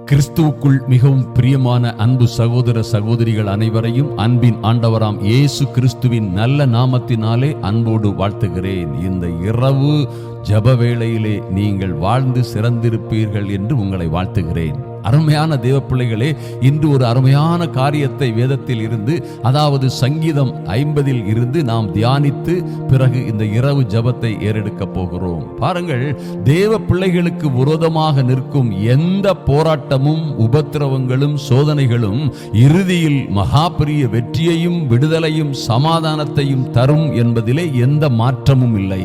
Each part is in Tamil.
கிறிஸ்துவுக்குள் மிகவும் பிரியமான அன்பு சகோதர சகோதரிகள் அனைவரையும் அன்பின் ஆண்டவராம் இயேசு கிறிஸ்துவின் நல்ல நாமத்தினாலே அன்போடு வாழ்த்துகிறேன். இந்த இரவு ஜப வேளையிலே நீங்கள் வாழ்ந்து சிறந்திருப்பீர்கள் என்று உங்களை வாழ்த்துகிறேன். அருமையான தேவ பிள்ளைகளே இன்று ஒரு அருமையான காரியத்தை வேதத்தில் இருந்து அதாவது சங்கீதம் ஐம்பதில் இருந்து நாம் தியானித்து பிறகு இந்த இரவு ஜபத்தை ஏறெடுக்க போகிறோம். பாருங்கள் தேவ பிள்ளைகளுக்கு விரோதமாக நிற்கும் எந்த போராட்டமும் உபத்திரவங்களும் சோதனைகளும் இறுதியில் மகா பெரிய வெற்றியையும் விடுதலையும் சமாதானத்தையும் தரும் என்பதிலே எந்த மாற்றமும் இல்லை.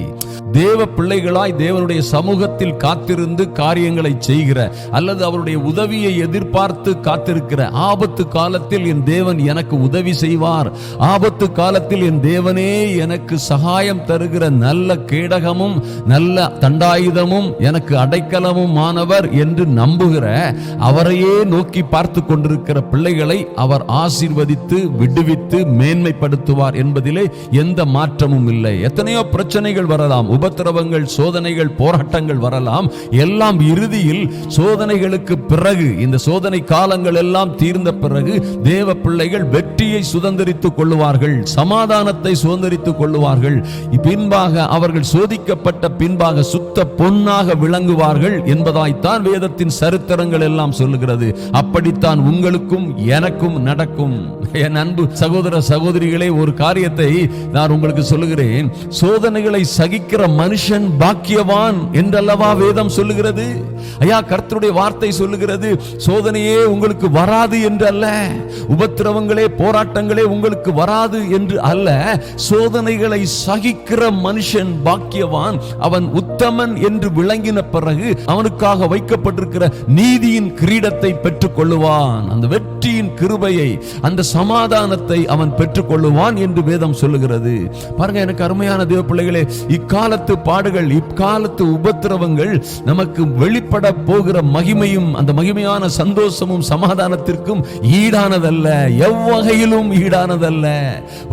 தேவ பிள்ளைகளாய் தேவனுடைய சமூகத்தில் காத்திருந்து காரியங்களை செய்கிற அல்லது அவருடைய உதவி உதவியை எதிர்பார்த்து காத்திருக்கிற ஆபத்து காலத்தில் என் தேவன் எனக்கு உதவி செய்வார். ஆபத்து காலத்தில் என் தேவனே எனக்கு சகாயம் தருகிற நல்ல கேடகமும் நல்ல தண்டாயுதமும் எனக்கு அடைக்கலமும் மாணவர் என்று நம்புகிற அவரையே நோக்கி பார்த்து கொண்டிருக்கிற பிள்ளைகளை அவர் ஆசீர்வதித்து விடுவித்து மேன்மைப்படுத்துவார் என்பதிலே எந்த மாற்றமும் இல்லை. எத்தனையோ பிரச்சனைகள் வரலாம் உபத்திரவங்கள் சோதனைகள் போராட்டங்கள் வரலாம். எல்லாம் இறுதியில் சோதனைகளுக்கு பிறகு இந்த சோதனை காலங்கள் எல்லாம் தீர்ந்த பிறகு தேவ பிள்ளைகள் வெற்றியை சுதந்திரித்துக் கொள்ளுவார்கள் சமாதானத்தை சுதந்திரித்துக் கொள்ளுவார்கள். பின்பாக அவர்கள் சோதிக்கப்பட்ட பின்பாக சுத்த பொன்னாக விளங்குவார்கள் என்பதாய்த்தான் வேதத்தின் சரித்திரங்கள் எல்லாம் சொல்லுகிறது. அப்படித்தான் உங்களுக்கும் எனக்கும் நடக்கும். என் அன்பு சகோதர சகோதரிகளே ஒரு காரியத்தை நான் உங்களுக்கு சொல்லுகிறேன். சோதனைகளை சகிக்கிற மனுஷன் பாக்கியவான் என்றல்லவா வேதம் சொல்லுகிறது? ஐயா கர்த்தருடைய வார்த்தை சொல்லுகிறது சோதனையே உங்களுக்கு வராது என்று அல்ல. உபத்திரவங்களே போராட்டங்களே உங்களுக்கு வராது என்று அல்ல. சோதனைகளை சகிக்கிற மனுஷன் பாக்கியவான் அவன் உத்தமன் என்று விளங்கின பிறகு அவனுக்காக வைக்கப்பட்டிருக்கிற நீதியின் கிரீடத்தை பெற்றுக் கொள்ளுவான் அந்த வெற்றியின் கிருபையை அந்த சமாதானத்தை அவன் பெற்றுக் கொள்ளுவான் என்று வேதம் சொல்லுகிறது. பாருங்க எனக்கு அருமையான தேவ பிள்ளைகளே இக்காலத்து பாடுகள் இக்காலத்து உபத்திரவங்கள் நமக்கு வெளிப்பட போகிற மகிமையும் அந்த மகிமையான சந்தோஷமும் சமாதானத்திற்கும் ஈடானதல்ல. எவ்வகையிலும் ஈடானதல்ல.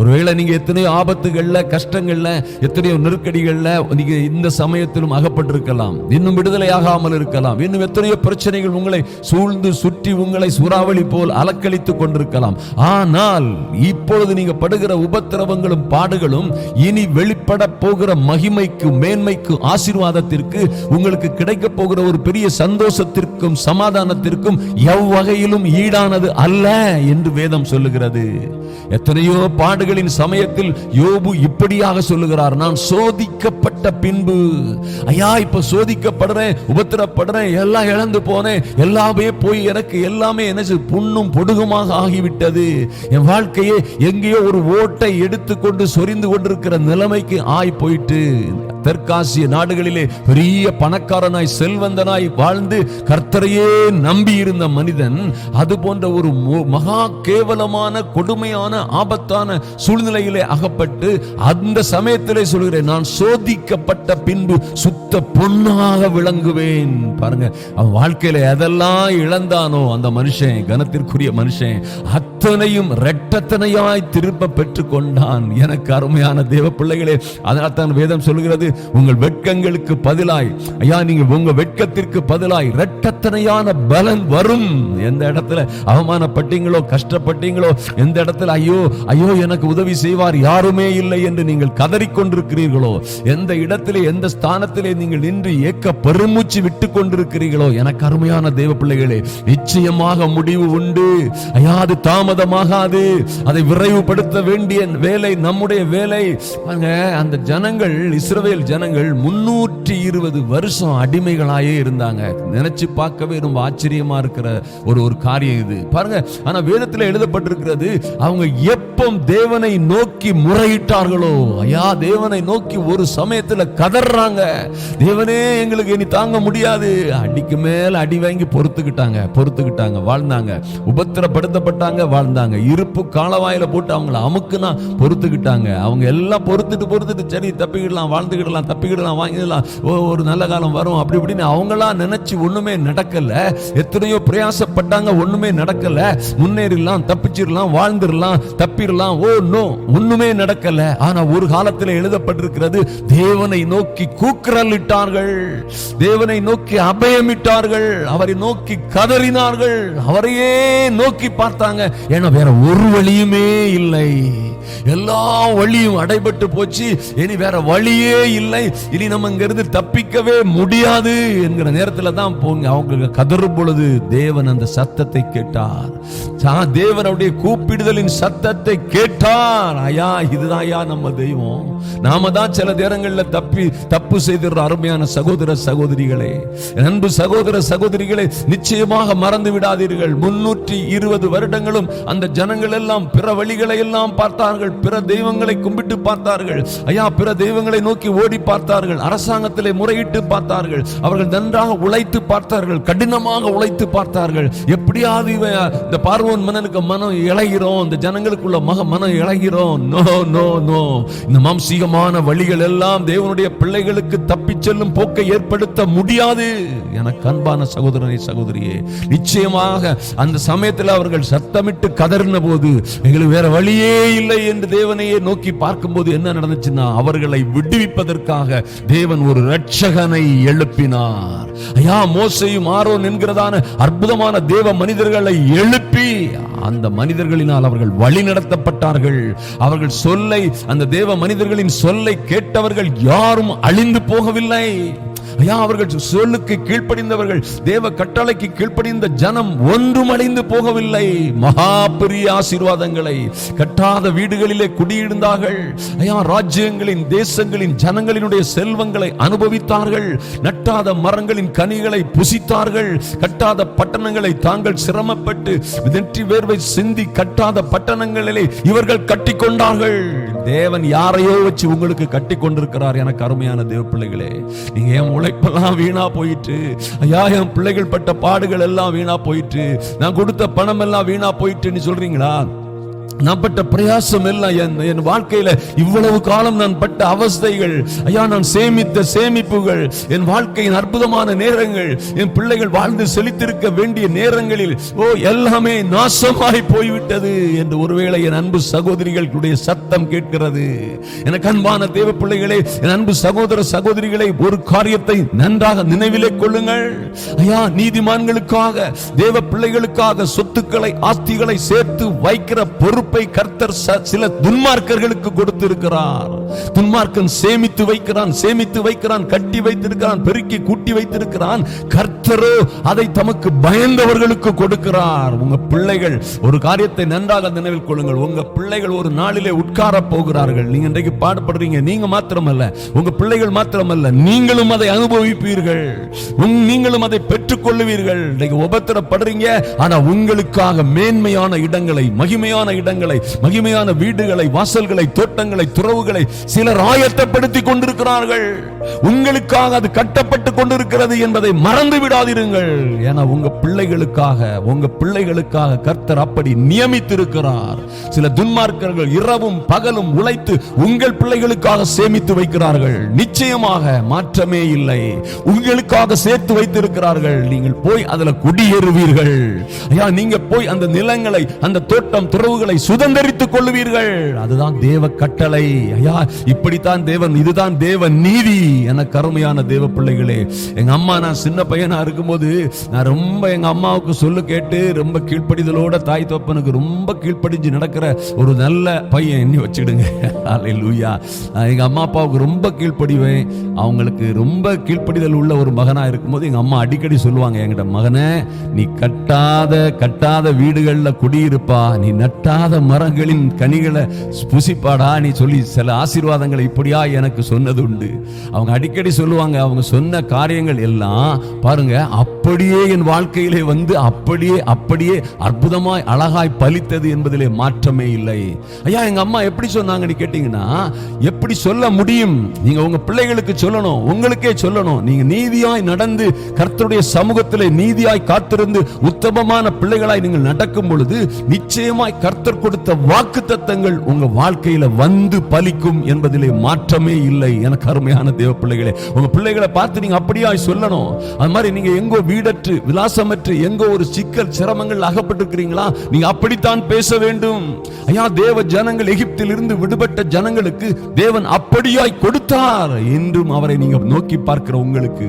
ஒருவேளை நீங்க எத்தனையோ ஆபத்துகள்ல கஷ்டங்கள்ல எத்தனையோ நெருக்கடிகள்ல நீங்க இந்த சமயத்திலும் அகப்பட்டிருக்கலாம். இன்னும் விடுதலையாகாமல் இருக்கலாம். இன்னும் எத்தனையோ பிரச்சனைகள் உங்களை சூழ்ந்து சுற்றி உங்களை சூறாவளி போல் அலக்களித்துக் கொண்டிருக்கலாம். ஆனால் இப்பொழுது நீங்க படுகிற உபத்திரவங்களும் பாடுகளும் இனி வெளிப்பட போகிற மகிமைக்கு மேன்மைக்கு ஆசீர்வாதத்திற்கு உங்களுக்கு கிடைக்க போகிற ஒரு பெரிய சந்தோஷத்திற்கும் சமாதான சமாதானத்திற்கும் எவ்வகையிலும் ஈடானது அல்ல என்று வேதம் சொல்லுகிறது. எத்தனையோ பாடுகளின் சமயத்தில் யோபு இப்படியாக சொல்லுகிறார் நான் சோதிக்கப்பட்ட பின்பு ஐயா இப்ப சோதிக்கப்படுறேன் உபத்திரப்படுறேன் எல்லாம் இழந்து போனேன் எல்லாமே போய் எனக்கு எல்லாமே என்ன புண்ணும் பொடுகுமாக ஆகிவிட்டது. என் வாழ்க்கையே எங்கேயோ ஒரு ஓட்டை எடுத்துக்கொண்டு சொரிந்து கொண்டிருக்கிற நிலைமைக்கு ஆய் போயிட்டு தெற்காசிய நாடுகளிலே பெரிய பணக்காரனாய் செல்வந்தனாய் வாழ்ந்து கர்த்தரையே நம்பி இருந்த மனிதன் அது போன்ற ஒரு மகா கேவலமான கொடுமையான ஆபத்தான சூழ்நிலையிலே அகப்பட்டு அந்த சமயத்திலே சொல்கிறேன் நான் சோதிக்கப்பட்ட பின்பு சுத்த பொண்ணாக விளங்குவேன். பாருங்க அவன் வாழ்க்கையில எதெல்லாம் இழந்தானோ அந்த மனுஷன் கனத்திற்குரிய மனுஷன் அத்தனையும் ரெட்டத்தனையாய் திரும்ப பெற்றுக் கொண்டான் எனக்கு அருமையான தேவ பிள்ளைகளே அதனால் தான் வேதம் சொல்கிறது உங்கள் வெட்கங்களுக்கு பதிலாய் ஐயா நீங்க உங்க வெட்கத்திற்கு பதிலாய் ரெட்டத்தனையான பலன் வரும். எந்த இடத்துல அவமானப்பட்டீங்களோ கஷ்டப்பட்டீங்களோ எந்த இடத்துல ஐயோ ஐயோ எனக்கு உதவி செய்வார் யாருமே இல்லை என்று நீங்கள் கதறிக்கொண்டிருக்கிறீர்களோ எந்த இடத்திலே எந்த ஸ்தானத்திலே நீங்கள் நின்று ஏக்க பெருமூச்சு விட்டு கொண்டிருக்கிறீர்களோ எனக்கு அருமையான தேவ பிள்ளைகளே நிச்சயமாக முடிவு உண்டு. ஐயா அது தாமதமாகாது. அதை விரைவுபடுத்த வேண்டிய வேலை நம்முடைய வேலை. அந்த ஜனங்கள் இஸ்ரவேல் ஜனங்கள் முன்னூற்றி இருபது வருஷம் அடிமைகளாயே இருந்தாங்க. நினைச்சு பார்க்கவே ரொம்ப ஆச்சரியமா இருக்கிற ஒரு ஒரு காரியம் இது. பாருங்க ஆனா வேதத்தில் எழுதப்பட்டிருக்கிறது அவங்க எப்போ தேவனை நோக்கி முறையிட்டார்களோ ஐயா தேவனை நோக்கி ஒரு சமயத்துல கதறாங்க தேவனே எங்களுக்கு இனி தாங்க முடியாது. அடிக்கு மேல அடி வாங்கி பொறுத்துக்கிட்டாங்க பொறுத்துக்கிட்டாங்க வாழ்ந்தாங்க. உபத்திரப்படுத்தப்பட்டாங்க வாழ்ந்தாங்க. இருப்பு காலவாயில போட்டு அவங்கள அமுக்குனா பொறுத்துக்கிட்டாங்க. அவங்க எல்லாம் பொறுத்துட்டு பொறுத்துட்டு சரி தப்பிக்கிடலாம் வாழ்ந்துக்கிடலாம் தப்பிக்கிடலாம் வாங்கிடலாம் ஓ ஒரு நல்ல காலம் வரும் அப்படி இப்படின்னு அவங்களா நினைச்சு ஒண்ணுமே நடக்கல. எத்தனையோ பிரயாசப்பட்டாங்க ஒண்ணுமே நடக்கல. முன்னேறிடலாம் தப்பிச்சிடலாம் வாழ்ந்துடலாம் தப்பிடலாம். ஓ நோ ஒண்ணுமே நடக்கல. ஆனா ஒரு காலத்தில் எழுதப்பட்டிருக்கிறது தேவனை நோக்கி கூக்குரலிட்டார்கள் தேவனை நோக்கி அபயமிட்டார்கள் அவரை நோக்கி கதறினார்கள். அவரையே நோக்கி பார்த்தாங்க. ஏன்னா வேற ஒரு வழியுமே இல்லை. எல்லா வழியும் அடைபட்டு போச்சு. இனி வேற வழியே இல்லை. இனி நம்ம இங்கிருந்து தப்பிக்கவே முடியாது என்கிற நேரத்துல தான் போங்க. அவங்க கதறும் பொழுது தேவன் அந்த சத்தத்தை கேட்டார். தேவனுடைய கூப்பிடுதலின் சத்தத்தை கேட்டார். ஐயா இதுதான் ஐயா நம்ம தெய்வம். நாம தான் சில நேரங்களில் தப்பி தப்பு செய்திருக்கிற அருமையான சகோதர சகோதரிகளே. அன்பு சகோதர சகோதரிகளை நிச்சயமாக மறந்து விடாதீர்கள். முன்னூற்றி இருபது வருடங்களும் அந்த ஜனங்கள் எல்லாம் பிற வழிகளை எல்லாம் பார்த்தார்கள் பிற தெய்வங்களை கும்பிட்டு பார்த்தார்கள். ஐயா பிற தெய்வங்களை நோக்கி ஓடி பார்த்தார்கள். அரசாங்கத்திலே முறையிட்டு பார்த்தார்கள். அவர்கள் நன்றாக உழைத்து பார்த்தார்கள். கடினமாக உழைத்து பார்த்தார்கள். எப்படியாவது இவன் இந்த பார்வன் மன்னனுக்கு மனம் இழகிறோம் இந்த ஜனங்களுக்குள்ள மக மனம் இழகிறோம் நோ நோ நோ. இந்த மாம்சீகமான வழிகள் எல்லாம் தேவனுடைய பிள்ளைகளுக்கு தப்பிச் செல்லும் போக்கை ஏற்படுத்த முடியாது. எனக்கு அன்பான சகோதரனை சகோதரியே நிச்சயமாக அந்த சமயத்தில் அவர்கள் சத்தமிட்டு கதறின போது எங்களுக்கு வேற வழியே இல்லை என்று தேவனையே நோக்கி பார்க்கும்போது என்ன நடந்துச்சுன்னா அவர்களை விடுவிப்பதற்காக தேவன் ஒரு ரட்சகனை எழுப்பினார். ஐயா மோசையும் ஆரோன் என்கிறதான அற்புதமான தேவ மனிதர்களை எழுப்பி அந்த மனிதர்களினால் அவர்கள் வழி நடத்தப்பட்டார்கள். அவர்கள் சொல்லை அந்த தேவ மனிதர்களின் சொல்லை கேட்டவர்கள் யாரும் அழிந்து போகவில்லை. ஐயா அவர்கள் சொல்லுக்கு கீழ்ப்படிந்தவர்கள் தேவ கட்டளைக்கு கீழ்ப்படிந்த ஜனம் ஒன்றும் அடைந்து போகவில்லை. மகா பெரிய ஆசீர்வாதங்களை கட்டாத வீடுகளிலே குடியிருந்தார்கள். ஐயா ராஜ்யங்களின் தேசங்களின் ஜனங்களினுடைய செல்வங்களை அனுபவித்தார்கள். நட்டாத மரங்களின் கனிகளை புசித்தார்கள். கட்டாத பட்டணங்களை தாங்கள் சிரமப்பட்டு வெற்றி வேர்வை சிந்தி கட்டாத பட்டணங்களிலே இவர்கள் கட்டிக்கொண்டார்கள். தேவன் யாரையோ வச்சு உங்களுக்கு கட்டி கொண்டிருக்கிறார் எனக்கு அருமையான தேவ பிள்ளைகளே நீங்க ஏன் உழைப்பெல்லாம் வீணா போயிட்டு ஐயா என் பிள்ளைகள் பட்ட பாடுகள் எல்லாம் வீணா போயிட்டு நான் கொடுத்த பணம் எல்லாம் வீணா போயிட்டுன்னு சொல்றீங்களா? நான் பட்ட பிரயாசம் எல்லாம் என் என் வாழ்க்கையில இவ்வளவு காலம் நான் பட்ட அவஸ்தைகள். ஐயா நான் சேமித்த சேமிப்புகள் என் வாழ்க்கையின் அற்புதமான நேரங்கள் என் பிள்ளைகள் வாழ்ந்து செழித்திருக்க வேண்டிய நேரங்களில் ஓ எல்லாமே நாசமாய் போய்விட்டது என்று ஒருவேளை என் அன்பு சகோதரிகளுடைய சத்தம் கேட்கிறது. எனக்கு அன்பான தேவ பிள்ளைகளே என் அன்பு சகோதர சகோதரிகளை ஒரு காரியத்தை நன்றாக நினைவிலே கொள்ளுங்கள். ஐயா நீதிமான்களுக்காக தேவ பிள்ளைகளுக்காக சொத்துக்களை ஆஸ்திகளை சேர்த்து வைக்கிற பொறுப்பு கர்த்தர் சில துன்மார்க்கர்களுக்கு கொடுத்திருக்கிறார். துன்மார்க்கன் சேமித்து வைக்கிறான் சேமித்து வைக்கிறான் கட்டி வைத்திருக்கிறான் பெருக்கி கூட்டி வைத்திருக்கிறான். கர்த்தரோ அதை தமக்கு பயந்தவர்களுக்கு கொடுக்கிறார். உங்க பிள்ளைகள் ஒரு காரியத்தை நன்றாக நினைவில் கொள்ளுங்கள். உங்க பிள்ளைகள் ஒரு நாளிலே உட்கார போகிறார்கள். நீங்க இன்றைக்கு பாடுபடுறீங்க. நீங்க மாத்திரமல்ல. உங்க பிள்ளைகள் மாத்திரமல்ல. நீங்களும் அதை அனுபவிப்பீர்கள். நீங்களும் அதை பெற்றுக் கொள்ளுவீர்கள் இன்னைக்கு உபத்திரப்படுறீங்க. ஆனா உங்களுக்காக மேன்மையான இடங்களை மகிமையான இடங்களை மகிமையான வீடுகளை வாசல்களை தோட்டங்களை துறவுகளை சிலர் ஆயத்தப்படுத்திக் கொண்டிருக்கிறார்கள். உங்களுக்காக அது கட்டப்பட்டு கொண்டிருக்கிறது என்பதை மறந்து விடாதிருங்கள். ஏன்னா உங்க பிள்ளைகளுக்காக உங்க பிள்ளைகளுக்காக கர்த்தர் அப்படி நியமித்திருக்கிறார். சில துன்மார்க்கர்கள் இரவும் பகலும் உழைத்து உங்கள் பிள்ளைகளுக்காக சேமித்து வைக்கிறார்கள். நிச்சயமாக மாற்றமே இல்லை. உங்களுக்காக சேர்த்து வைத்திருக்கிறார்கள். நீங்கள் போய் அதுல குடியேறுவீர்கள். ஐயா நீங்க போய் அந்த நிலங்களை அந்த தோட்டம் துறவுகளை சுதந்திரித்துக் கொள்ளுவீர்கள். அதுதான் தேவ கட்டளை. ஐயா இப்படித்தான் தேவன் இதுதான் தேவ நீதி என கருமையான தேவ பிள்ளைகளே. எங்க அம்மா நான் சின்ன பையனா இருக்கும்போது நான் ரொம்ப எங்க அம்மாவுக்கு சொல்லு கேட்டு ரொம்ப கீழ்ப்படிதலோட தாய் தப்பனுக்கு ரொம்ப கீழ்ப்படிஞ்சு நடக்கிற ஒரு நல்ல பையன் எண்ணி வச்சுடுங்க எங்க அம்மா அப்பாவுக்கு ரொம்ப கீழ்ப்படிவேன். அவங்களுக்கு ரொம்ப கீழ்ப்படிதல் உள்ள ஒரு மகனா இருக்கும்போது எங்க அம்மா அடிக்கடி சொல்லுவாங்க என்கிட்ட மகனே நீ கட்டாத கட்டாத வீடுகள்ல குடியிருப்பா நீ நட்டாத மரங்களின் கனிகளை புசிப்பாடா நீ சொல்லி சில ஆசீர்வாதங்களை இப்படியா எனக்கு சொன்னது உண்டு அவங்க அடிக்கடி சொல்லுவாங்க அவங்க சொன்ன காரியங்கள் எல்லாம் பாருங்க அப்படியே என் வாழ்க்கையிலே வந்து அப்படியே அப்படியே அற்புதமாய் அழகாய் பலித்தது என்பதிலே மாற்றமே இல்லை. ஐயா எங்க அம்மா எப்படி சொன்னாங்கன்னு கேட்டீங்கன்னா எப்படி சொல்ல முடியும்? நீங்க உங்க பிள்ளைகளுக்கு சொல்லணும் உங்களுக்கே சொல்லணும். நீங்க நீதியாய் நடந்து கர்த்தருடைய சமூகத்திலே நீதியாய் காத்திருந்து உத்தமமான பிள்ளைகளாய் நீங்கள் நடக்கும் பொழுது நிச்சயமாய் கர்த்தர் கொடுத்த வாக்கு தத்தங்கள் உங்க வாழ்க்கையில வந்து பலிக்கும் என்பதிலே மாற்றமே இல்லை. எனக்கு அருமையான தேவ பிள்ளைகளே உங்க பிள்ளைகளை பார்த்து நீங்க அப்படியாய் சொல்லணும். அது மாதிரி நீங்க எங்கோ வீடற்று விலாசமற்று எங்கோ ஒரு சிக்கல் சிரமங்கள் அகப்பட்டிருக்கிறீங்களா? நீங்க அப்படித்தான் பேச வேண்டும். ஐயா தேவ ஜனங்கள் எகிப்தில் இருந்து விடுபட்ட ஜனங்களுக்கு தேவன் அப்படியாய் கொடுத்தார் என்றும் அவரை நீங்க நோக்கி பார்க்கிற உங்களுக்கு.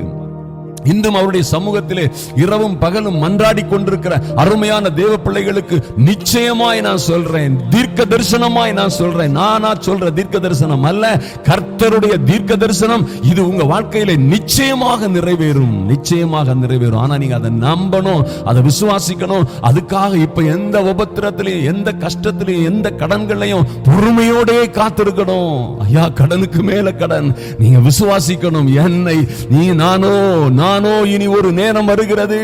இன்றும் அவருடைய சமூகத்திலே இரவும் பகலும் மன்றாடி கொண்டிருக்கிற அருமையான தேவ பிள்ளைகளுக்கு நிச்சயமாய் நான் சொல்றேன் தீர்க்க தரிசனமாய் நான் சொல்றேன். நானா சொல்ற தீர்க்க தரிசனம் அல்ல கர்த்தருடைய தீர்க்க தரிசனம் இது உங்க வாழ்க்கையில நிச்சயமாக நிறைவேறும் நிச்சயமாக நிறைவேறும். ஆனா நீங்க அதை நம்பணும் அதை விசுவாசிக்கணும். அதுக்காக இப்ப எந்த உபத்திரத்திலையும் எந்த கஷ்டத்திலையும் எந்த கடன்களையும் பொறுமையோடே காத்திருக்கணும். ஐயா கடனுக்கு மேல கடன். நீங்க விசுவாசிக்கணும். என்னை நீ நானோ நானோ நானோ இனி ஒரு நேரம் வருகிறது.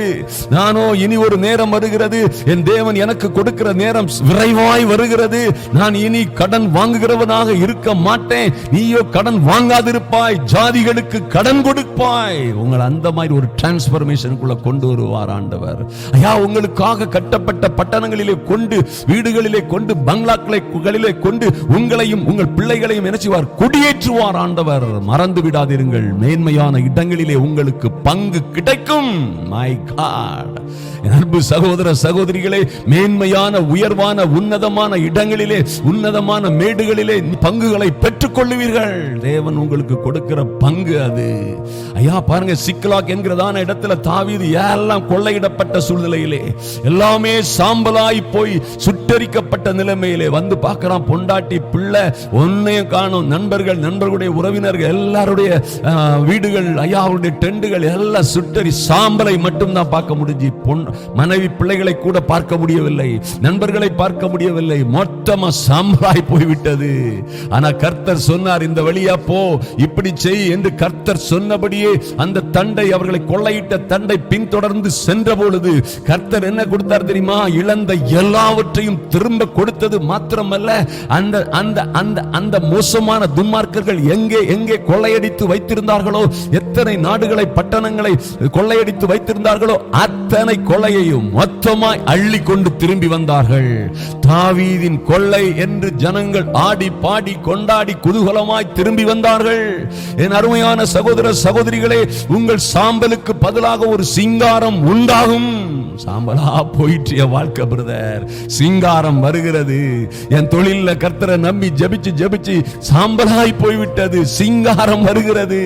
நானோ இனி ஒரு நேரம் வருகிறது. என் தேவன் எனக்கு கொடுக்கிற நேரம் விரைவாய் வருகிறது. நான் இனி கடன் வாங்குகிறவனாக இருக்க மாட்டேன். நீயோ கடன் வாங்காதிருப்பாய். ஜாதிகளுக்கு கடன் கொடுப்பாய். உங்களை அந்த மாதிரி ஒரு டிரான்ஸ்பர்மேஷனுக்குள்ள கொண்டு வருவார் ஆண்டவர். ஐயா உங்களுக்காக கட்டப்பட்ட பட்டணங்களிலே கொண்டு வீடுகளிலே கொண்டு பங்களாக்களை கொண்டு உங்களையும் உங்கள் பிள்ளைகளையும் நினைச்சுவார் குடியேற்றுவார் ஆண்டவர். மறந்து விடாதிருங்கள். மேன்மையான இடங்களிலே உங்களுக்கு பங்கு கிடைக்கும். மை காட் அன்பு சகோதர சகோதரிகளே மேன்மையான உயர்வான உன்னதமான இடங்களிலே உன்னதமான மேடுகளிலே பங்குகளை பெற்றுக்கொள்ளுவீர்கள். தேவன் உங்களுக்கு கொடுக்கிற பங்கு அது. ஐயா பாருங்க சிக்கலாக் என்கிறதான இடத்துல தாவீது எல்லாம் கொள்ளையிடப்பட்ட சூழ்நிலையிலே எல்லாமே சாம்பலாய் போய் சுட்டரிக்கப்பட்ட நிலைமையிலே வந்து பார்க்கிறான். பொண்டாட்டி பிள்ளை ஒன்னையும் காணும். நண்பர்கள் நண்பர்களுடைய உறவினர்கள் எல்லாருடைய ஆஹ், வீடுகள் ஐயா அவருடைய டெண்டுகள் எல்லாம் நல்ல சுட்டரி சாம்பலை மட்டும் தான் பார்க்க முடிஞ்சு. பொன் மனைவி பிள்ளைகளை கூட பார்க்க முடியவில்லை. நண்பர்களை பார்க்க முடியவில்லை. மொத்தமா சாம்பலாய் போய்விட்டது. ஆனா கர்த்தர் சொன்னார் இந்த வழியா போ இப்படி செய் என்று கர்த்தர் சொன்னபடியே அந்த தண்டை அவர்களை கொள்ளையிட்ட தண்டை பின்தொடர்ந்து சென்ற பொழுது கர்த்தர் என்ன கொடுத்தார் தெரியுமா? இழந்த எல்லாவற்றையும் திரும்ப கொடுத்தது மாத்திரமல்ல அந்த அந்த அந்த அந்த மோசமான துன்மார்க்கர்கள் எங்கே எங்கே கொள்ளையடித்து வைத்திருந்தார்களோ எத்தனை நாடுகளை பட்டணங்கள் கொள்ளையடித்து வைத்திருந்தார்களோ அத்தனை கொள்ளையையும் மொத்தமாய் அள்ளி கொண்டு திரும்பி வந்தார்கள். தாவீதின் கொள்ளை என்று ஜனங்கள் ஆடி பாடி கொண்டாடி குதூகலமாய் திரும்பி வந்தார்கள். என் அருமையான சகோதர சகோதரிகளே உங்கள் சாம்பலுக்கு பதிலாக ஒரு சிங்காரம் உண்டாகும். சாம்பலா போயிற்று என் வாழ்க்கை பிரதர். சிங்காரம் வருகிறது. என் தொழில கர்த்தரை நம்பி ஜெபிச்சு ஜெபிச்சு சாம்பலாய் போய்விட்டது. சிங்காரம் வருகிறது.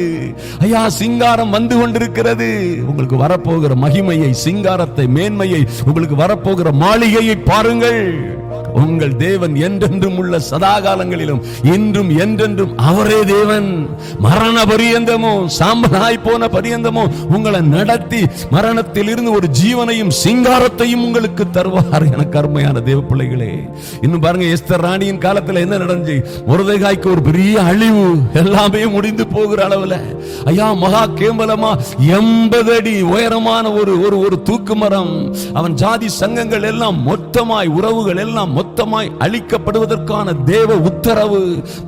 ஐயா சிங்காரம் வந்து இருக்கிறது. உங்களுக்கு வரப்போகிற மகிமையை சிங்காரத்தை மேன்மையை உங்களுக்கு வரப்போகிற மாளிகையை பாருங்கள். உங்கள் தேவன் என்றென்றும் உள்ள சதாகாலங்களிலும் இன்றும் என்றென்றும் அவரே தேவன். மரண பரியந்தமோ சாம்பலாய் போன பரியந்தமோ உங்களை நடத்தி மரணத்தில் இருந்து ஒரு ஜீவனையும் சிங்காரத்தையும் உங்களுக்கு தருவார் எனக்கு அருமையான தேவ பிள்ளைகளே. இன்னும் பாருங்க எஸ்தர் ராணியின் காலத்துல என்ன நடந்துச்சு? முருதைகாய்க்கு ஒரு பெரிய அழிவு எல்லாமே முடிந்து போகிற அளவுல. ஐயா மகா கேவலமா எண்பது அடி உயரமான ஒரு ஒரு ஒரு தூக்கு மரம். அவன் ஜாதி சங்கங்கள் எல்லாம் மொத்தமாய் உறவுகள் எல்லாம் மொத்தமாய் அழிக்கப்படுவதற்கான தேவ உத்தரவு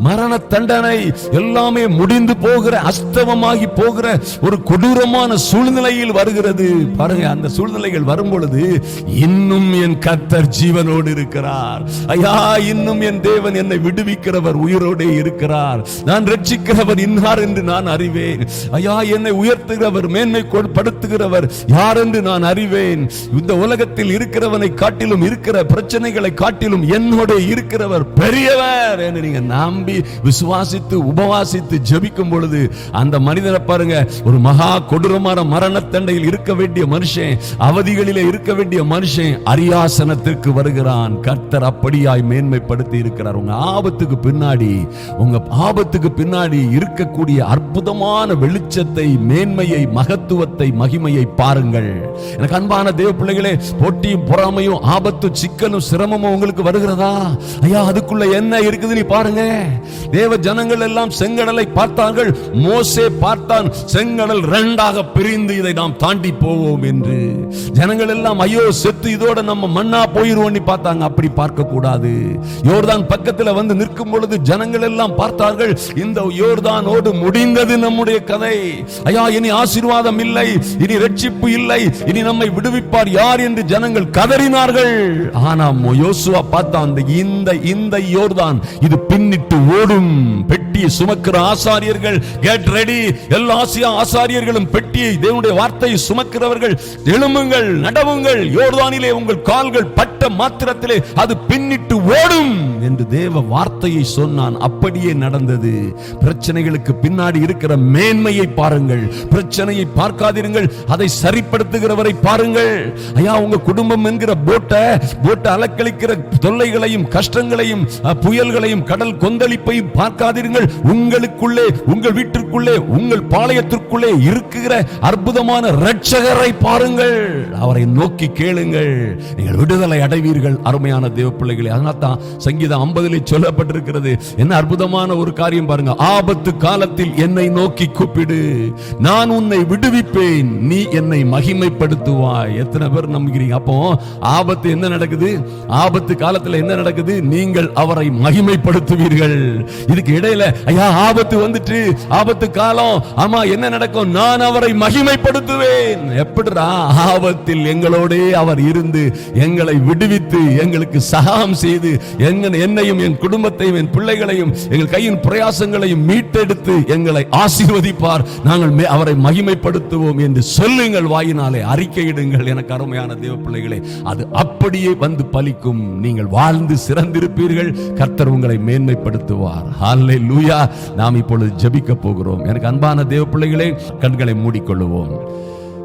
மரண தண்டனை எல்லாமே முடிந்து போகிற அஸ்தவமாகி போகிற ஒரு கொடூரமான சூழ்நிலையில் வருகிறது. பாருங்க அந்த சூழ்நிலைகள் வரும் பொழுது இன்னும் என் கத்தர் ஜீவனோடு இருக்கிறார். ஐயா இன்னும் என் தேவன் என்னை விடுவிக்கிறவர் உயிரோடே இருக்கிறார். நான் ரட்சிக்கிறவர் இன்னார் என்று நான் அறிவேன். ஐயா என்னை உயர்த்துகிறவர் மேன்மை படுத்துகிறவர் யார் என்று நான் அறிவேன். இந்த உலகத்தில் இருக்கிறவனை காட்டிலும் இருக்கிற பிரச்சனைகளை காட்டி காட்டிலும் என்னோட இருக்கிறவர் பெரியவர் என்று நீங்க நம்பி விசுவாசித்து உபவாசித்து ஜபிக்கும் பொழுது அந்த மனிதனை பாருங்க ஒரு மகா கொடூரமான மரணத்தண்டையில் இருக்க வேண்டிய மனுஷன் அவதிகளிலே இருக்க வேண்டிய மனுஷன் அரியாசனத்திற்கு வருகிறான். கர்த்தர் அப்படியாய் மேன்மைப்படுத்தி இருக்கிறார். உங்க ஆபத்துக்கு பின்னாடி உங்க ஆபத்துக்கு பின்னாடி இருக்கக்கூடிய அற்புதமான வெளிச்சத்தை மேன்மையை மகத்துவத்தை மகிமையை பாருங்கள். எனக்கு அன்பான தேவ பிள்ளைகளே போட்டியும் பொறாமையும் ஆபத்து சிக்கலும் சிரமமும் உங்களுக்கு உங்களுக்கு வருகிறதா? ஐயா அதுக்குள்ள என்ன இருக்குது நீ பாருங்க. தேவ ஜனங்கள் எல்லாம் செங்கடலை பார்த்தார்கள். மோசே பார்த்தான். செங்கடல் ரெண்டாக பிரிந்து இதை நாம் தாண்டி போவோம் என்று. ஜனங்கள் எல்லாம் ஐயோ செத்து இதோட நம்ம மண்ணா போயிருவோம் பார்த்தாங்க. அப்படி பார்க்க கூடாது யோர்தான் பக்கத்துல வந்து நிற்கும் பொழுது ஜனங்கள் எல்லாம் பார்த்தார்கள். இந்த யோர்தானோடு முடிந்தது நம்முடைய கதை. ஐயா இனி ஆசீர்வாதம் இல்லை. இனி ரட்சிப்பு இல்லை. இனி நம்மை விடுவிப்பார் யார்? என்று ஜனங்கள் கதறினார்கள். ஆனா யோசுவா யோசுவா பார்த்தான் இந்த இந்த இந்த யோர்தான் இது பின்னிட்டு ஓடும். பெட்டியை சுமக்கிற ஆசாரியர்கள் கெட் ரெடி எல்லா ஆசியா ஆசாரியர்களும் பெட்டியை தேவனுடைய வார்த்தையை சுமக்கிறவர்கள் எழும்புங்கள் நடவுங்கள். யோர்தானிலே உங்கள் கால்கள் பட்ட மாத்திரத்திலே அது பின்னிட்டு ஓடும் என்று தேவ வார்த்தையை சொன்னான். அப்படியே நடந்தது. பிரச்சனைகளுக்கு பின்னாடி இருக்கிற மேன்மையை பாருங்கள். பிரச்சனையை பார்க்காதிருங்கள். அதை சரிப்படுத்துகிறவரை பாருங்கள். ஐயா உங்க குடும்பம் என்கிற போட்டை போட்டை அலக்களிக்கிற தொல்லைகளையும் கஷ்டங்களையும் புயல்களையும் கடல் கொந்தளிப்பையும் பார்க்காதீர்கள் உங்களுக்குள்ளே உங்கள் வீட்டிற்குள்ளே உங்கள் பாளையத்திற்குள்ளே இருக்கிற அற்புதமான ரட்சகரை பாருங்கள். அவரை நோக்கி கேளுங்கள். நீங்கள் விடுதலை அடைவீர்கள் அருமையான தேவ பிள்ளைகளை அதனால தான் சங்கீதம் ஐம்பதிலே சொல்லப்பட்டிருக்கிறது. என்ன அற்புதமான ஒரு காரியம் பாருங்க. ஆபத்து காலத்தில் என்னை நோக்கி கூப்பிடு. நான் உன்னை விடுவிப்பேன். நீ என்னை மகிமைப்படுத்துவாய். எத்தனை பேர் நம்புகிறீங்க? அப்போ ஆபத்து என்ன நடக்குது? ஆபத்து காலத்துல என்ன நடக்குது? நீங்கள் அவரை மகிமைப்படுத்துவீர்கள். இதுக்கு இடையில ஐயா ஆபத்து வந்துட்டு ஆபத்து காலம். ஆமா என்ன நடக்கும்? நான் அவரை மகிமைப்படுத்துவேன். எப்படிடா ஆபத்தில் எங்களோடே அவர் இருந்து எங்களை விடுவித்து எங்களுக்கு சகாம் செய்து எங்க என்னையும் என் குடும்பத்தையும் என் பிள்ளைகளையும் எங்கள் கையின் பிரயாசங்களையும் மீட்டெடுத்து எங்களை ஆசீர்வதிப்பார். நாங்கள் அவரை மகிமைப்படுத்துவோம் என்று சொல்லுங்கள். வாயினாலே அறிக்கையிடுங்கள் எனக்கு அருமையான தேவ பிள்ளைகளே அது அப்படியே வந்து பலிக்கும். நீ நீங்கள் வாழ்ந்து சிறந்திருப்பீர்கள். கர்த்தர் உங்களை மேன்மைப்படுத்துவார். ஹalleluya நாம் இப்பொழுது ஜபிக்க போகிறோம். எனக்கு அன்பான தேவ பிள்ளைகளே கண்களை மூடிக்கொள்ளுவோம்.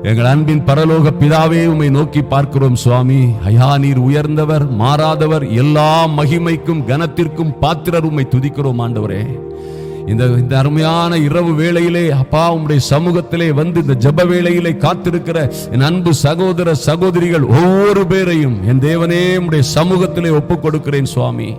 எங்கள் அன்பின் பரலோக பிதாவே உம்மை நோக்கி பார்க்கிறோம் சுவாமி. ஐயா நீர் உயர்ந்தவர் மாறாதவர் எல்லா மகிமைக்கும் கனத்திற்கும் பாத்திரர் உம்மை துதிக்கிறோம் ஆண்டவரே. இந்த இந்த அருமையான இரவு வேளையிலே அப்பா உம்முடைய சமூகத்திலே வந்து இந்த ஜெப வேளையிலே காத்திருக்கிற என் அன்பு சகோதர சகோதரிகள் ஒவ்வொரு பேரையும் என் தேவனே உம்முடைய சமூகத்திலே ஒப்புக் கொடுக்கிறேன் சுவாமி.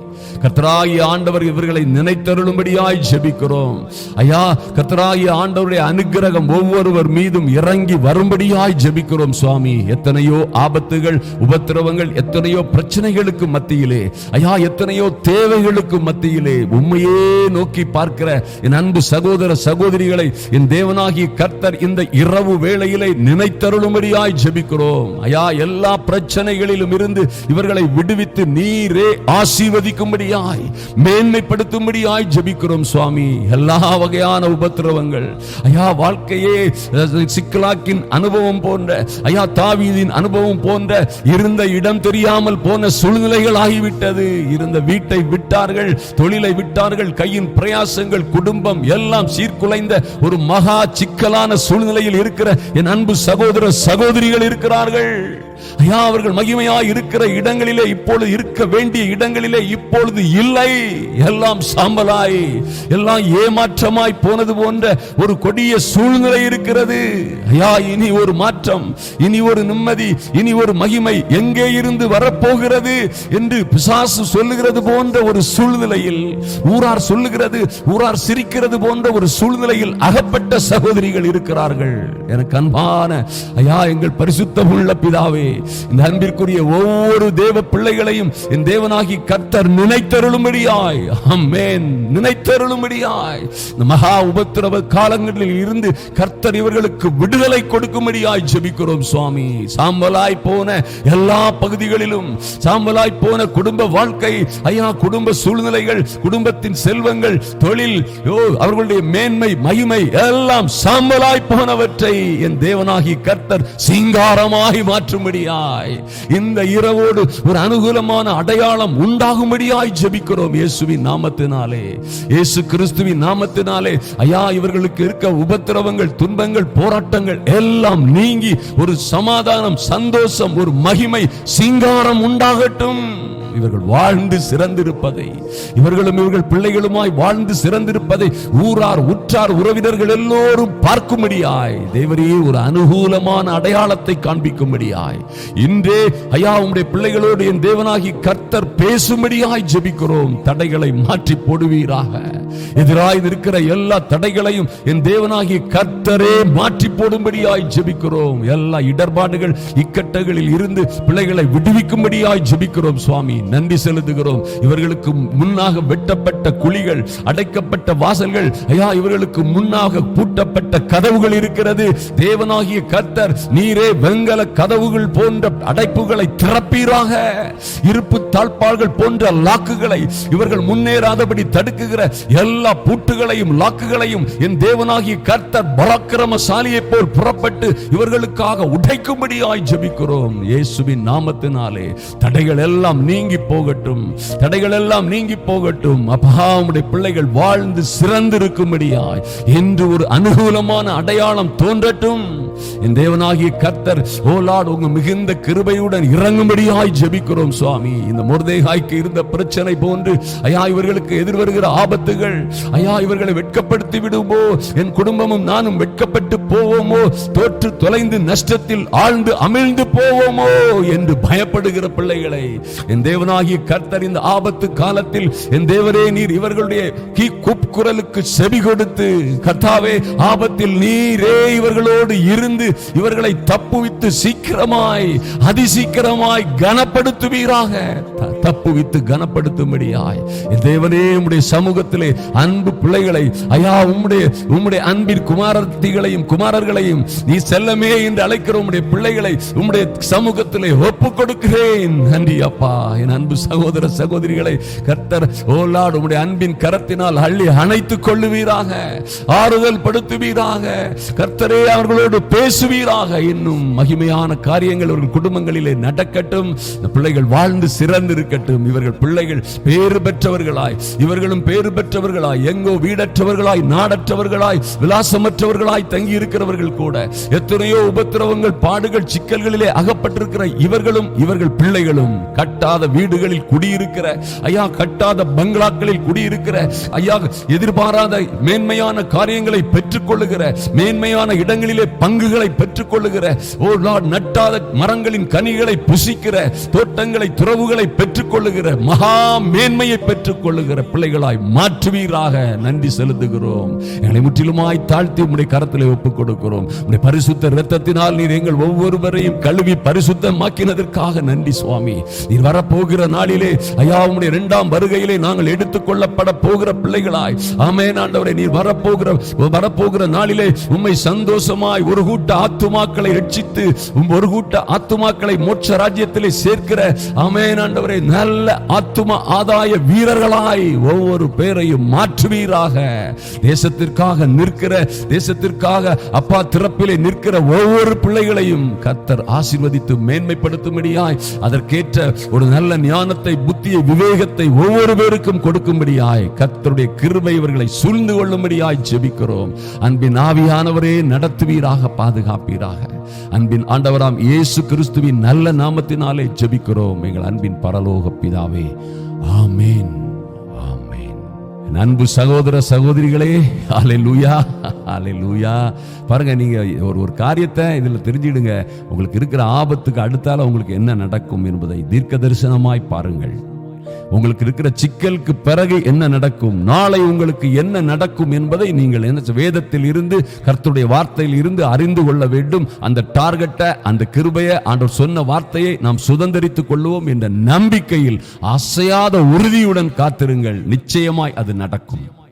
கர்த்தராகிய ஆண்டவர் இவர்களை நினைத்தருளும்படியாய் ஜெபிக்கிறோம். ஐயா கர்த்தராகிய ஆண்டவருடைய அனுக்கிரகம் ஒவ்வொருவர் மீதும் இறங்கி வரும்படியாய் ஜெபிக்கிறோம் சுவாமி. எத்தனையோ ஆபத்துகள் உபத்திரவங்கள் எத்தனையோ பிரச்சனைகளுக்கு மத்தியிலே ஐயா எத்தனையோ தேவைகளுக்கு மத்தியிலே உண்மையே நோக்கி பார்க்கிற என் அன்பு சகோதர சகோதரிகளை என் தேவனாகிய கர்த்தர் இந்த இரவு வேளையிலே நினைத்தருளும்படியாய் ஜெபிக்கிறோம். ஐயா எல்லா பிரச்சனைகளிலும் இருந்து இவர்களை விடுவித்து நீரே ஆசீர்வதிக்கும்படியாய் மேன்மைப்படுத்தும்படியாய் ஜெபிக்கிறோம் சுவாமி. எல்லா வகையான உபத்திரவங்கள். ஐயா வாழ்க்கையே சிக்கலாக்கின் அனுபவம் போன்ற ஐயா தாவீதின் அனுபவம் போன்ற இருந்த இடம் தெரியாமல் போன சூழ்நிலைகள் ஆகிவிட்டது. இருந்த வீட்டை விட்டார்கள் தொழிலை விட்டார்கள் கையின் பிரயாசங்கள் குடும்பம் எல்லாம் சீர்குலைந்த ஒரு மகா சிக்கலான சூழ்நிலையில் இருக்கிற என் அன்பு சகோதர சகோதரிகள் இருக்கிறார்கள். ஐயா அவர்கள் மகிமையா இருக்கிற இடங்களிலே இப்பொழுது இருக்க வேண்டிய இடங்களிலே இப்பொழுது இல்லை. எல்லாம் சாம்பலாய் எல்லாம் ஏமாற்றமாய் போனது போன்ற ஒரு கொடிய சூழ்நிலை இருக்கிறது. ஐயா இனி ஒரு மாற்றம் இனி ஒரு நிம்மதி இனி ஒரு மகிமை எங்கே இருந்து வரப்போகிறது என்று பிசாசு சொல்லுகிறது போன்ற ஒரு சூழ்நிலையில் ஊரார் சொல்லுகிறது ஊரார் சிரிக்கிறது போன்ற ஒரு சூழ்நிலையில் அகப்பட்ட சகோதரிகள் இருக்கிறார்கள். எனக்கு அன்பான ஐயா எங்கள் பரிசுத்தமுள்ள பிதாவே இந்த அன்பிற்குரிய ஒவ்வொரு தேவ பிள்ளைகளையும் என் தேவனாகி கர்த்தர் நினைத்தருளும்படியாய். அம்மேன் நினைத்தருளும்படியாய். இந்த மகா உபத்திரவ காலங்களில் இருந்து கர்த்தர் இவர்களுக்கு விடுதலை கொடுக்கும்படியாய் ஜெபிக்கிறோம் சுவாமி. சாம்பலாய் போன எல்லா பகுதிகளிலும் சாம்பலாய் போன குடும்ப வாழ்க்கை ஐயா குடும்ப சூழ்நிலைகள் குடும்பத்தின் செல்வங்கள் தொழில் அவர்களுடைய மேன்மை மகிமை எல்லாம் சாம்பலாய் போனவற்றை என் தேவனாகி கர்த்தர் சிங்காரமாகி மாற்றும்படி மாற்றும்படியாய் இந்த இரவோடு ஒரு அனுகூலமான அடையாளம் உண்டாகும்படியாய் ஜெபிக்கிறோம் இயேசுவின் நாமத்தினாலே. இயேசு கிறிஸ்துவின் நாமத்தினாலே. ஐயா இவர்களுக்கு இருக்க உபத்திரவங்கள் துன்பங்கள் போராட்டங்கள் எல்லாம் நீங்கி ஒரு சமாதானம் சந்தோஷம் ஒரு மகிமை சிங்காரம் உண்டாகட்டும். இவர்கள் வாழ்ந்து சிறந்திருப்பதை இவர்களும் இவர்கள் பிள்ளைகளுமாய் வாழ்ந்து சிறந்திருப்பதை ஊரார் உற்றார் உறவினர்கள் எல்லோரும் பார்க்கும்படியாய் தேவரே ஒரு அனுகூலமான அடையாளத்தை காண்பிக்கும்படியாய் இன்றே ஐயா உம்முடைய பிள்ளைகளோடு என் தேவனாகி கர்த்தர் பேசும்படியாய் ஜெபிக்கிறோம். தடைகளை மாற்றி போடுவீராக. எதிராய் இருக்கிற எல்லா தடைகளையும் என் தேவனாகி கர்த்தரே மாற்றி போடும்படியாய் ஜெபிக்கிறோம். எல்லா இடர்பாடுகள் இக்கட்டுகளில் இருந்து பிள்ளைகளை விடுவிக்கும்படியாய் ஜெபிக்கிறோம் சுவாமி. நன்றி செலுத்துகிறோம். இவர்களுக்கு முன்னாக வெட்டப்பட்ட குழிகள் அடைக்கப்பட்ட வாசல்கள் ஐயா இவர்களுக்கு முன்னாக பூட்டப்பட்ட கதவுகள் இருக்கிறது. தேவனாகிய கர்த்தர் நீரே வெங்கல கதவுகள் போன்ற அடைப்புகளை திறப்பீராக. இருப்பு தாழ்பாள்கள் போன்ற லாக்குகளை இவர்கள் முன்னேறாதபடி தடுக்குகிற எல்லா பூட்டுகளையும் லாக்குகளையும் என் தேவனாகிய கர்த்தர் பராக்கிரமசாலியை போல் புறப்பட்டு இவர்களுக்காக உடைக்கும்படியாய் ஜெபிக்கிறோம். இயேசுவின் நாமத்தினாலே தடைகள் எல்லாம் நீங்க போகட்டும். தடைகள் எல்லாம் நீங்கி போகட்டும். அப்பா உடைய பிள்ளைகள் வாழ்ந்து சிறந்திருக்கும்படியாய் என்று ஒரு அனுகூலமான அடையாளம் தோன்றட்டும். என் தேவனாகிய கர்த்தர் ஓ உங்க மிகுந்த கிருபையுடன் இறங்கும்படியாய் ஜெபிக்கிறோம் சுவாமி. இந்த முருதேகாய்க்கு இருந்த பிரச்சனை போன்று ஐயா இவர்களுக்கு எதிர்வருகிற ஆபத்துகள் ஐயா இவர்களை வெட்கப்படுத்தி விடுமோ? என் குடும்பமும் நானும் வெட்கப்பட்டு போவோமோ? தோற்று தொலைந்து நஷ்டத்தில் ஆழ்ந்து அமிழ்ந்து போவோமோ? என்று பயப்படுகிற பிள்ளைகளை என் தேவனாகி கர்த்தர் இந்த ஆபத்து காலத்தில் என் தேவரே நீர் இவர்களுடைய கீ கூக்குரலுக்கு செவி கொடுத்து கர்த்தாவே ஆபத்தில் நீரே இவர்களோடு இருந்து இவர்களை தப்புவித்து சீக்கிரமாய் அதிசீக்கிரமாய் கனப்படுத்துவீராக. தப்புவித்து கனப்படுத்தும்படியாய். என் தேவனே உம்முடைய சமூகத்திலே அன்பு பிள்ளைகளை ஐயா உம்முடைய உம்முடைய அன்பின் குமாரத்திகளையும் குமாரர்களையும் நீ செல்லமே என்று அழைக்கிற உம்முடைய பிள்ளைகளை உம்முடைய சமூகத்திலே ஒப்பு கொடுக்கிறேன். நன்றி அப்பா. என் அன்பு சகோதர சகோதரிகளை கர்த்தர் ஓலாடு உடைய அன்பின் கரத்தினால் அள்ளி அணைத்துக் கொள்ளுவீராக ஆறுதல் படுத்துவீராக கர்த்தரே அவர்களோடு பேசுவீராக. இன்னும் மகிமையான காரியங்கள் அவர்கள் குடும்பங்களிலே நடக்கட்டும். பிள்ளைகள் வாழ்ந்து சிறந்திருக்கட்டும். இவர்கள் பிள்ளைகள் பேறு பெற்றவர்களாய் இவர்களும் பேறு பெற்றவர்களாய் எங்கோ வீடற்றவர்களாய் நாடற்றவர்களாய் விலாசமற்றவர்களாய் தங்கி இருக்கிறவர்கள் கூட எத்தனையோ உபத்திரவங்கள் பாடுகள் சிக்கல்களிலே அகப்பட்டிருக்கிற இவர்களும் இவர்கள் பிள்ளைகளும் கட்டாத வீடுகளில் குடியிருக்கிற ஐயா கட்டாத பங்களாக்களில் குடியிருக்கிற ஐயா எதிர்பாராத மேன்மையான காரியங்களை பெற்றுக்கொள்ளுகிற மேன்மையான இடங்களிலே பங்குகளை பெற்றுக்கொள்ளுகிற ஓ லார்ட் நட்டாத மரங்களின் கனிகளை புசிக்கிற தோட்டங்களை துறவுகளை பெற்றுக்கொள்ளுகிற மகா மேன்மையை பெற்றுக்கொள்ளுகிற பிள்ளைகளாய் மாற்றுவீராக. நன்றி செலுத்துகிறோம். எங்களை முற்றிலுமாய் தாழ்த்தி உம்முடைய கரத்தில் ஒப்புக் கொடுக்கிறோம் உம்முடைய பரிசுத்த இரத்தத்தினால் நீர் எங்கள் ஒவ்வொருவரையும் கழுவி பரிசுத்தமாக்கினதற்காக நன்றி சுவாமி. நீர் வரப்போ போகிற நாளிலே ஐயா உம்முடைய இரண்டாம் வருகையிலே நாங்கள் எடுத்துக்கொள்ளப்பட போகிற பிள்ளைகளாய். ஆமென் ஆண்டவரே நீர் வரப்போகிற வரப்போகிற நாளிலே உம்மை சந்தோஷமாய் ஒரு கூட்ட ஆத்துமாக்களை ரட்சித்து உம் ஒரு கூட்ட ஆத்துமாக்களை மோட்ச ராஜ்யத்திலே சேர்க்கிற ஆமென் ஆண்டவரே நல்ல ஆத்தும ஆதாய வீரர்களாய் ஒவ்வொரு பேரையும் மாற்றுவீராக. தேசத்திற்காக நிற்கிற தேசத்திற்காக அப்பா திறப்பிலே நிற்கிற ஒவ்வொரு பிள்ளைகளையும் கத்தர் ஆசிர்வதித்து மேன்மைப்படுத்தும்படியாய் அதற்கேற்ற ஒரு நல்ல ஞானத்தை புத்தியை விவேகத்தை ஒவ்வொரு பேருக்கும் கொடுக்கும்படியாய் கத்தருடைய கிருபை இவர்களை சூழ்ந்து கொள்ளும்படியாய் ஜெபிக்கிறோம். அன்பின் ஆவியானவரே நடத்துவீராக பாதுகாப்பீராக. அன்பின் ஆண்டவராம் இயேசு கிறிஸ்துவின் நல்ல நாமத்தினாலே ஜெபிக்கிறோம். எங்கள் அன்பின் பரலோக பிதாவே. ஆமேன். அன்பு சகோதர சகோதரிகளே அலை லூயா அலை லூயா பாருங்க நீங்க ஒரு ஒரு காரியத்தை இதுல தெரிஞ்சிடுங்க. உங்களுக்கு இருக்கிற ஆபத்துக்கு அடுத்தால உங்களுக்கு என்ன நடக்கும் என்பதை தீர்க்க தரிசனமாய் பாருங்கள். உங்களுக்கு இருக்கிற சிக்கலுக்கு பிறகு என்ன நடக்கும்? நாளை உங்களுக்கு என்ன நடக்கும் என்பதை நீங்கள் என்ன வேதத்தில் இருந்து கர்த்தருடைய வார்த்தையில் இருந்து அறிந்து கொள்ள வேண்டும். அந்த டார்கெட்டை அந்த கிருபையை ஆண்டவர் சொன்ன வார்த்தையை நாம் சுதந்திரித்துக் கொள்வோம் என்ற நம்பிக்கையில் அசையாத உறுதியுடன் காத்திருங்கள். நிச்சயமாய் அது நடக்கும்.